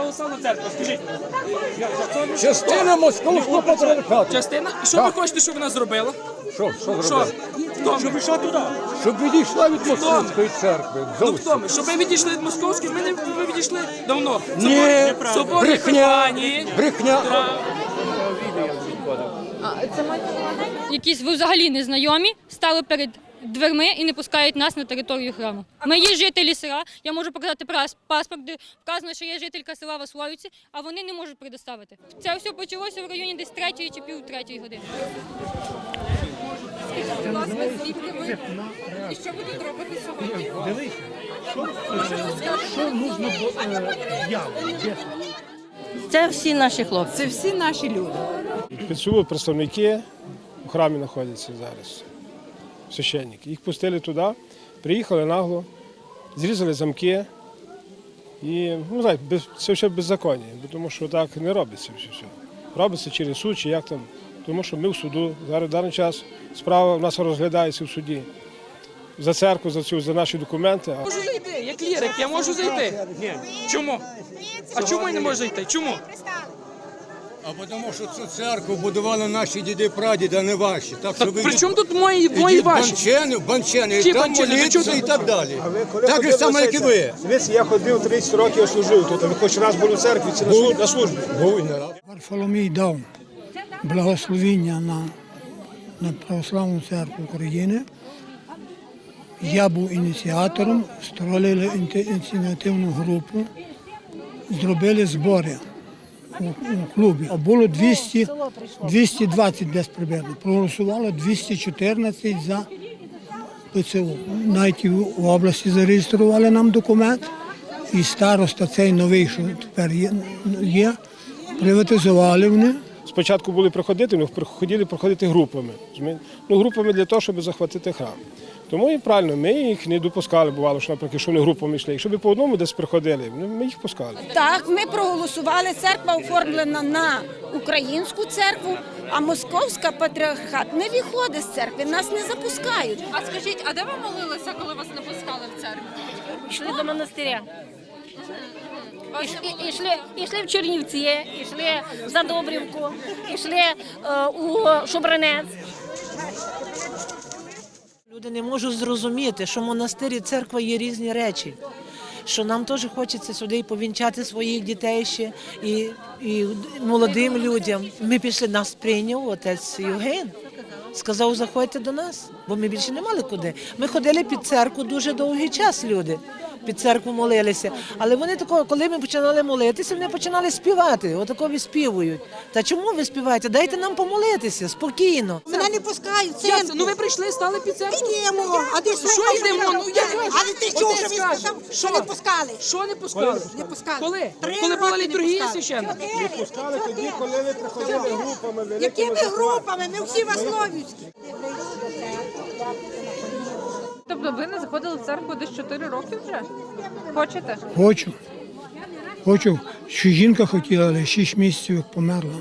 православна церква? Скажіть. Частина московського патріархату. Частина? І що ви хочете, щоб вона зробила? Що, що Що? зробити? Хто? Туди. Щоб відійшла від московської церкви. Ну Зовсім. ми? Щоб ми відійшли від московської, ми не ми відійшли давно. Ні, Собор брехня, Епіфанії. брехня. якісь ви взагалі незнайомі, стали перед дверми і не пускають нас на територію храму. Ми є жителі села, я можу показати паспорт, де вказано, що я жителька села Васловиці, а вони не можуть предоставити. Це все почалося в районі десь третьої чи пів третьої години. Це всі наші хлопці. Це всі наші люди. ПЦУ представники у храмі знаходяться зараз. Священники. Їх пустили туди, приїхали нагло, зрізали замки. І ну, знаєте, без, це все беззаконня, бо тому що так не робиться все. все. Робиться через суд чи як там. Тому що ми в суду, зараз в даний час справа в нас розглядається в суді. За церкву, за цю, за наші документи. А Можу зайти, як клірик, я можу зайти. Ні. Чому? А чому я не можу зайти? Чому? А тому що цю церкву будували наші діди прадіди, а не ваші. Так що ви при чому тут мої, мої ваші? банчени, банчени, Які і там банчени? Ви моліться чого і так далі. Так же само, як і ви. Дивіться, я ходив 30 років, я служив тут. Ви хоч раз були в церкві чи на службі? Був і не раз. Варфоломій дав благословіння на, на Православну церкву України. Я був ініціатором, створили інте- ініціативну групу, зробили збори у, клубі. А було 200, 220 десь приблизно. Проголосувало 214 за ПЦУ. Навіть в області зареєстрували нам документ. І староста цей новий, що тепер є, є приватизували вони. Спочатку були приходити, ну приходили проходити групами. Ну, групами для того, щоб захватити храм. Тому і правильно, ми їх не допускали, бувало, що, наприклад, що вони групами йшли. Якщо б по одному десь приходили, ну, ми їх пускали. Так, ми проголосували. Церква оформлена на українську церкву, а московська патріархат не виходить з церкви, нас не запускають. А скажіть, а де ви молилися, коли вас не пускали в церкву? Йшли до монастиря. І- Ішли, ішли в Чернівці, ішли в Задобрівку, ішли е, у Шубранець. Люди не можуть зрозуміти, що монастир і церква є різні речі. Що нам теж хочеться сюди і повінчати своїх дітей ще і, і молодим людям. Ми пішли, нас прийняв отець Євген. Сказав, заходьте до нас, бо ми більше не мали куди. Ми ходили під церкву дуже довгий час, люди. Під церкву молилися. Але вони такого, коли ми починали молитися, вони починали співати. Отако виспівують. Та чому ви співаєте? Дайте нам помолитися спокійно. Мене не пускають це? Ну ви прийшли, стали під церкву. Йдемо, а ти Що йдемо? Ну як? Але ти чув, що він сказав, що не пускали. Що не пускали? Не пускали. Коли? Три Коли була не літургія пускали. священна? Не пускали тоді, коли ви приходили групами великими. Якими групами? Ми всі Васловівські. Тобто ви не заходили в церкву десь 4 роки вже? Хочете? Хочу. Хочу, що жінка хотіла, але 6 місяців померла.